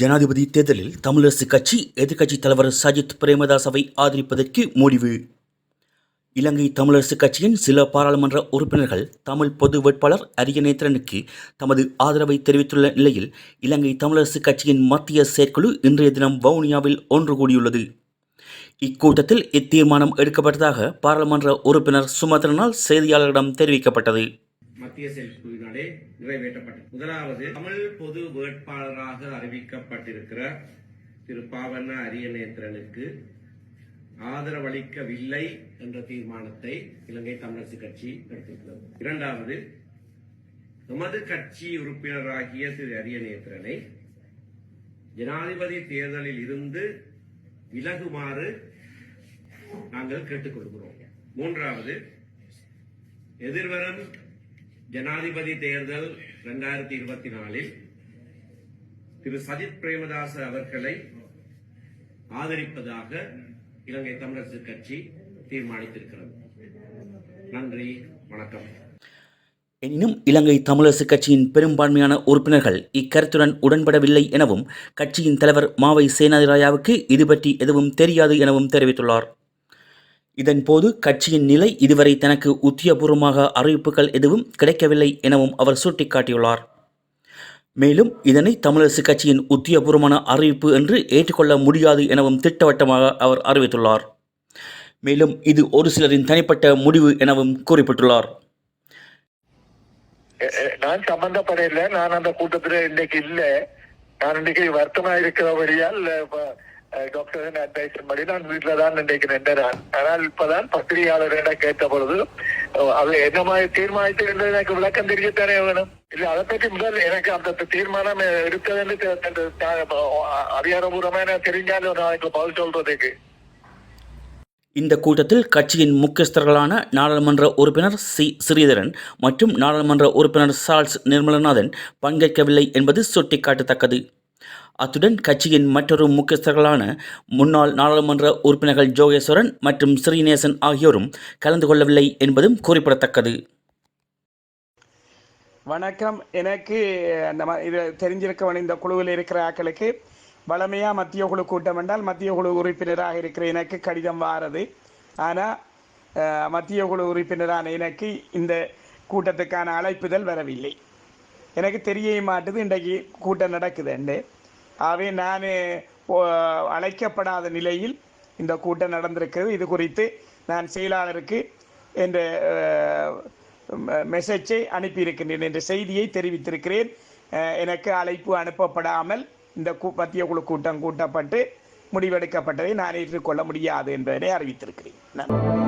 ஜனாதிபதி தேர்தலில் தமிழரசு கட்சி எதிர்க்கட்சித் தலைவர் சஜித் பிரேமதாசவை ஆதரிப்பதற்கு முடிவு. இலங்கை தமிழரசு கட்சியின் சில பாராளுமன்ற உறுப்பினர்கள் தமிழ் பொது வேட்பாளர் அரியநேத்திரனுக்கு தமது ஆதரவை தெரிவித்துள்ள நிலையில் இலங்கை தமிழரசு கட்சியின் மத்திய செயற்குழு இன்றைய தினம் வவுனியாவில் ஒன்று கூடியுள்ளது. இக்கூட்டத்தில் இத்தீர்மானம் எடுக்கப்பட்டதாக பாராளுமன்ற உறுப்பினர் சுமந்திரனால் செய்தியாளர்களிடம் தெரிவிக்கப்பட்டது. மத்திய செயற்குழுவினாலே நிறைவேற்றப்பட்டது. முதலாவது தமிழ் பொது வேட்பாளராக அறிவிக்கப்பட்டிருக்கிற திரு பாவண்ண அரியநேத்திரனுக்கு ஆதரவளிக்கவில்லை என்ற தீர்மானத்தை இலங்கை தமிழரசு கட்சி எடுத்திருக்கிறது. இரண்டாவது எமது கட்சி உறுப்பினராகிய திரு அரியநேத்திரனை ஜனாதிபதி தேர்தலில் இருந்து விலகுமாறு நாங்கள் கேட்டுக்கொள்கிறோம். மூன்றாவது எதிர்வரும் ஜனாதிபதி தேர்தல் இரண்டாயிரத்தி இருபத்தி நாலில் திரு சஜித் பிரேமதாச அவர்களை ஆதரிப்பதாக இலங்கை தமிழரசு கட்சி தீர்மானித்திருக்கிறது. நன்றி வணக்கம். எனினும் இலங்கை தமிழரசு கட்சியின் பெரும்பான்மையான உறுப்பினர்கள் இக்கருத்துடன் உடன்படவில்லை எனவும் கட்சியின் தலைவர் மாவை சேனாதிராயாவுக்கு இது பற்றி எதுவும் தெரியாது எனவும் தெரிவித்துள்ளார். இதன்போது கட்சியின் நிலை இதுவரை தனக்கு உத்தியபூர்வமாக அறிவிப்புகள் எதுவும் கிடைக்கவில்லை எனவும் அவர் சுட்டிக்காட்டியுள்ளார். மேலும் இதனை தமிழரசு கட்சியின் உத்தியபூர்வமான அறிவிப்பு என்று ஏற்றுக்கொள்ள முடியாது எனவும் திட்டவட்டமாக அவர் அறிவித்துள்ளார். மேலும் இது ஒரு சிலரின் தனிப்பட்ட முடிவு எனவும் குறிப்பிட்டுள்ளார். நான் சம்பந்தப்படையில நான் அந்த கூட்டத்தில் இன்னைக்கு இல்லை. நான் இன்னைக்கு வருத்தமாக இருக்கிறபடியால் அஹ், அஹ், டாக்டர் அட்வைஸ் படி நான் வீட்டில தான் நினைக்கிறேன் ஆனால் இப்பதான் பத்திரிகையாளரிடம் கேட்ட பொழுது அது என்ன மாதிரி தீர்மானித்து என்று எனக்கு விளக்கம் தெரியத்தானே வேணும்? இல்ல அதை பற்றி முதல் எனக்கு அந்த தீர்மானம் எடுத்ததுன்னு தெ- தெ- தெரிஞ்சாலும் நாளைக்கு பதில் சொல்றதுக்கு. இந்த கூட்டத்தில் கட்சியின் முக்கியஸ்தர்களான நாடாளுமன்ற உறுப்பினர் சி ஸ்ரீதரன் மற்றும் நாடாளுமன்ற உறுப்பினர் சார்ல்ஸ் நிர்மலநாதன் பங்கேற்கவில்லை என்பது சுட்டிக்காட்டத்தக்கது. அத்துடன் கட்சியின் மற்றொரு முக்கியஸ்தர்களான முன்னாள் நாடாளுமன்ற உறுப்பினர்கள் ஜோகேஸ்வரன் மற்றும் ஸ்ரீநேசன் ஆகியோரும் கலந்து கொள்ளவில்லை என்பதும் குறிப்பிடத்தக்கது. வணக்கம். எனக்கு அந்த இது இந்த குழுவில் இருக்கிற ஆக்களுக்கு வளமையாக மத்திய குழு கூட்டம் என்றால் மத்திய குழு உறுப்பினராக இருக்கிற எனக்கு கடிதம் வாரது. ஆனால் மத்திய குழு உறுப்பினரான எனக்கு இந்த கூட்டத்துக்கான அழைப்புதல் வரவில்லை. எனக்கு தெரிய மாட்டுது. இன்றைக்கு கூட்டம் நடக்குதுண்டு ஆகவே நான் அழைக்கப்படாத நிலையில் இந்த கூட்டம் நடந்திருக்கிறது. இது குறித்து நான் செயலாளருக்கு என்ற மெசேஜை அனுப்பியிருக்கின்றேன் என்ற செய்தியை தெரிவித்திருக்கிறேன். எனக்கு அழைப்பு அனுப்பப்படாமல் இந்த கூ மத்திய குழு கூட்டம் கூட்டப்பட்டு முடிவெடுக்கப்பட்டதை நான் ஏற்றுக்கொள்ள முடியாது என்பதனை அறிவித்திருக்கிறேன். நன்றி.